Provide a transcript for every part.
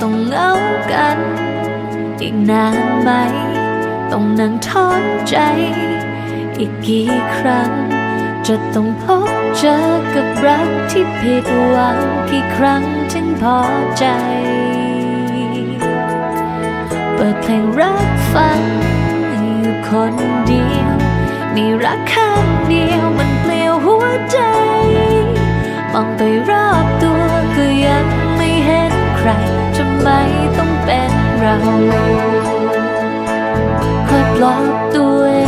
ต้องเหงากัน อีกนานไหม ต้องนั่งทอนใจ อีกกี่ครั้ง จะต้องพบเจอกับรักที่ผิดหวังกี่ครั้งถึงพอใจ เปิดเพลงรักฟังอยู่คนเดียว มีรักข้างเดียวมันเปลี่ยวหัวใจ มองไปรอบตัวก็ยังไม่เห็นใคร ไมต้องเป็นเราคอยปลอบตัวเอ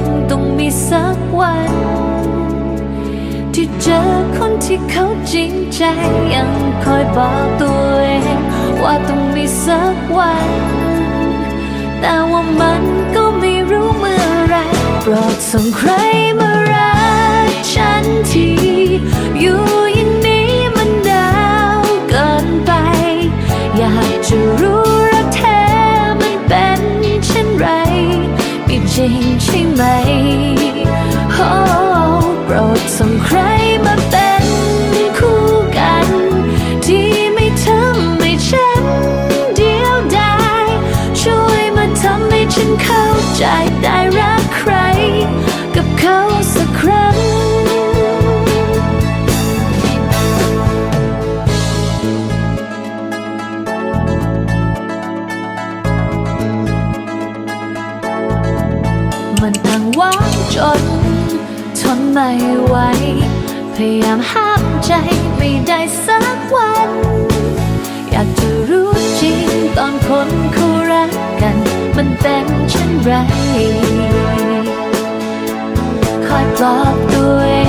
งต้องมีสักวัน ที่เจอคนที่เขาจริงใจยังคอยบอกตัวเองว่าต้องมีสักวัน แต่ว่ามันก็ไม่รู้เมื่อไรโปรดส่งใครมารัก ริงใช่ไหมโอ้โปรดส่งใครมาเป็นคู่กัน ที่ไม่ทำให้ฉันเดียวดายช่วยมาทำให้ฉันเข้าใจได้รักใครกับเขา หว่างจน ทนไม่ไหว พยายามห้ามใจไม่ได้สักวัน อยากจะรู้จริงตอนคนเขารักกัน มันเป็นเช่นไร คอยปลอบตัวเอ